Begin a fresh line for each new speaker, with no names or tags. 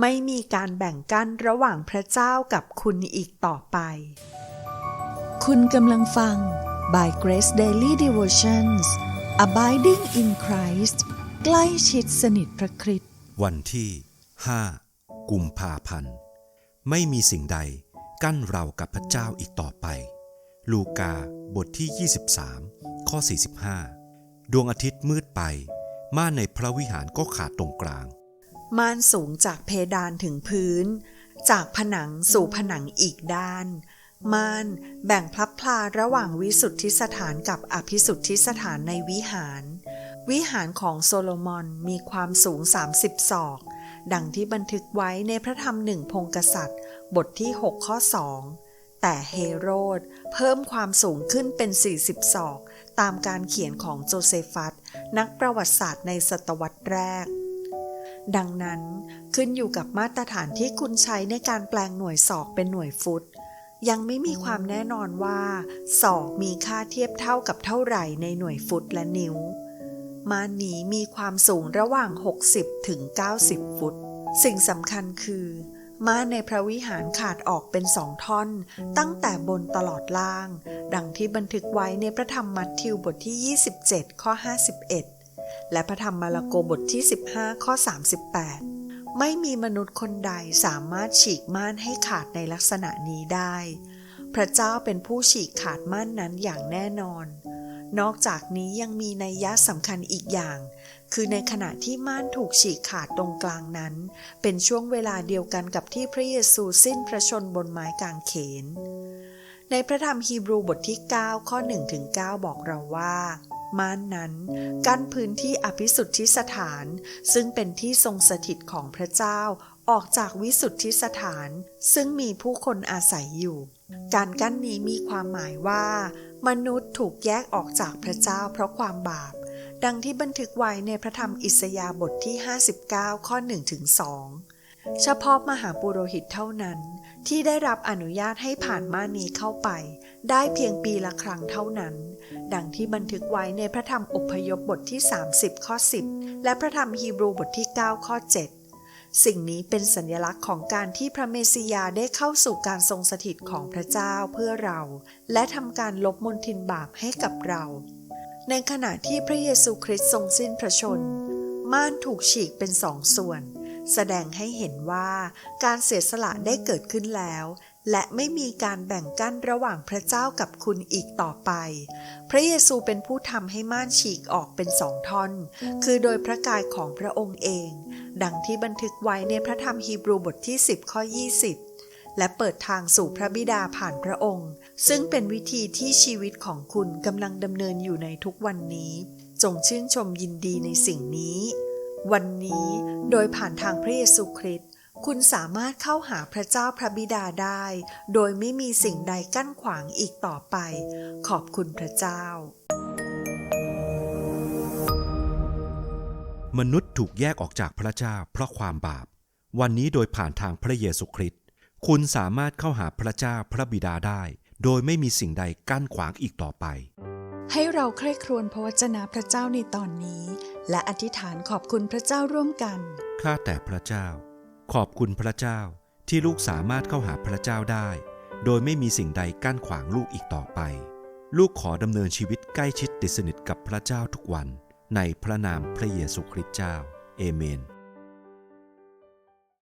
ไม่มีการแบ่งกั้นระหว่างพระเจ้ากับคุณอีกต่อไป คุณกำลังฟัง by Grace Daily Devotions Abiding in Christ ใกล้ชิดสนิทพระคริสต์
วันที่ 5 กุมภาพันธ์ ไม่มีสิ่งใดกั้นเรากับพระเจ้าอีกต่อไป ลูกาบทที่ 23 ข้อ 45 ดวงอาทิตย์มืดไป ม่านในพระวิหารก็ขาดตรงกลาง
ม่านสูงจากเพดานถึงพื้น จากผนังสู่ผนังอีกด้าน ม่านแบ่งพลับพลาระหว่างวิสุทธิสถานกับอภิสุทธิสถานในวิหาร วิหารของโซโลมอนมีความสูง 30 ศอก ดังที่บันทึกไว้ในพระธรรมหนึ่งพงกษัตริย์ บทที่ 6 ข้อ 2 แต่เฮโรดเพิ่มความสูงขึ้นเป็น 40 ศอก ตามการเขียนของโจเซฟัสนักประวัติศาสตร์ในศตวรรษแรก ดังนั้นขึ้นอยู่กับมาตรฐานที่คุณใช้ในการแปลงหน่วยศอกเป็นหน่วยฟุต ยังไม่มีความแน่นอนว่าศอกมีค่าเทียบเท่ากับเท่าไหร่ในหน่วยฟุตและนิ้วม่านนี้มีความสูงระหว่าง 60 ถึง 90 ฟุต สิ่งสำคัญคือม่าในพระวิหารขาดออกเป็นสองท่อน ตั้งแต่บนตลอดล่าง ดังที่บันทึกไว้ในพระธรรมมัทธิวบทที่ 27 ข้อ 51 และพระธรรมมาระโกบทที่ 15 ข้อ 38 ไม่มีมนุษย์คนใดสามารถฉีกม่านให้ขาดในลักษณะนี้ได้ พระเจ้าเป็นผู้ฉีกขาดม่านนั้นอย่างแน่นอน นอกจากนี้ยังมีนัยยะสำคัญอีกอย่าง คือในขณะที่ม่านถูกฉีกขาดตรงกลางนั้น เป็นช่วงเวลาเดียวกันกับที่พระเยซูสิ้นพระชนบนไม้กางเขนในพระธรรมฮีบรูบทที่ 9 ข้อ1ถึง9บอกเราว่า ม่านนั้นกั้นพื้นที่อภิสุทธิสถาน ซึ่งเป็นที่ทรงสถิตของพระเจ้าออกจากวิสุทธิสถาน ซึ่งมีผู้คนอาศัยอยู่ การกั้นนี้มีความหมายว่า มนุษย์ถูกแยกออกจากพระเจ้าเพราะความบาป ดังที่บันทึกไว้ในพระธรรมอิสยาบทที่ 59 ข้อ1ถึง2 เฉพาะมหาปุโรหิตเท่านั้น ที่ได้รับอนุญาตให้ผ่านม่านนี้เข้าไป ได้เพียงปีละครั้งเท่านั้น ดังที่บันทึกไว้ในพระธรรมอพยพบทที่ 30 ข้อ 10 และพระธรรมฮีบรูบทที่ 9 ข้อ 7 สิ่งนี้เป็นสัญลักษณ์ของการที่พระเมสสิยาได้เข้าสู่การทรงสถิตของพระเจ้าเพื่อเรา และทำการลบมนทินบาปให้กับเรา ในขณะที่พระเยซูคริสต์ทรงสิ้นพระชนม์ม่านถูกฉีกเป็นสองส่วน แสดงให้เห็นว่าการเสียสละได้เกิดขึ้นแล้ว และไม่มีการแบ่งกั้นระหว่างพระเจ้ากับคุณอีกต่อไป พระเยซูเป็นผู้ทำให้ม่านฉีกออกเป็นสองท่อน คือโดยพระกายของพระองค์เอง ดังที่บันทึกไว้ในพระธรรมฮีบรูบทที่ 10 ข้อ 20และเปิดทางสู่พระบิดาผ่านพระองค์ ซึ่งเป็นวิธีที่ชีวิตของคุณกำลังดำเนินอยู่ในทุกวันนี้ จงชื่นชมยินดีในสิ่งนี้ วันนี้โดยผ่านทางพระเยซูคริสต์คุณสามารถเข้าหาพระเจ้าพระบิดาได้ โดยไม่มีสิ่งใดกั้นขวางอีกต่อไป ขอบคุณพระเจ้า
มนุษย์ถูกแยกออกจากพระเจ้าเพราะความบาป วันนี้โดยผ่านทางพระเยซูคริสต์คุณสามารถเข้าหาพระเจ้าพระบิดาได้ โดยไม่มีสิ่งใดกั้นขวางอีกต่อไป
ให้เราใคร่ครวญพระวจนะพระเจ้าในตอนนี้ และอธิษฐานขอบคุณพระเจ้าร่วมกัน
ข้าแต่พระเจ้า ขอบคุณพระเจ้าที่ลูกสามารถเข้าหาพระเจ้าได้ โดยไม่มีสิ่งใดกั้นขวางลูกอีกต่อไป ลูกขอดำเนินชีวิตใกล้ชิดติดสนิทกับพระเจ้าทุกวัน ในพระนามพระเยซูคริสต์เจ้า เอเมน